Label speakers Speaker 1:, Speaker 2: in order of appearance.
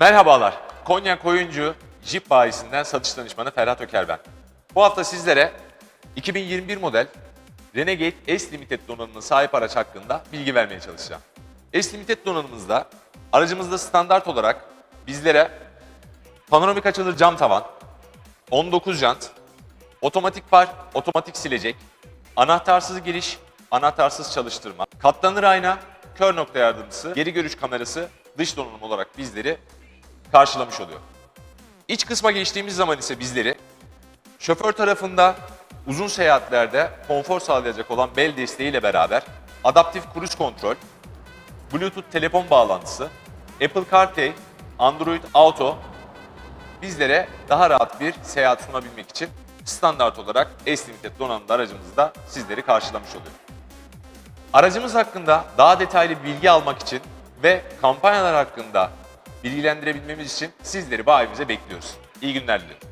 Speaker 1: Merhabalar. Konya Koyuncu Jeep bayisinden satış danışmanı Ferhat Öker ben. Bu hafta sizlere 2021 model Renegade S Limited donanımına sahip araç hakkında bilgi vermeye çalışacağım. S Limited donanımımızda aracımızda standart olarak bizlere panoramik açılır cam tavan, 19 jant, otomatik par, otomatik silecek, anahtarsız giriş, anahtarsız çalıştırma, katlanır ayna, kör nokta yardımcısı, geri görüş kamerası dış donanım olarak bizleri karşılamış oluyor. İç kısma geçtiğimiz zaman ise bizleri şoför tarafında uzun seyahatlerde konfor sağlayacak olan bel desteğiyle beraber adaptif cruise kontrol, Bluetooth telefon bağlantısı, Apple CarPlay, Android Auto bizlere daha rahat bir seyahat sunabilmek için standart olarak S-Limited donanımlı aracımızda sizleri karşılamış oluyor. Aracımız hakkında daha detaylı bilgi almak için ve kampanyalar hakkında bilgilendirebilmemiz için sizleri bayimize bekliyoruz. İyi günler dilerim.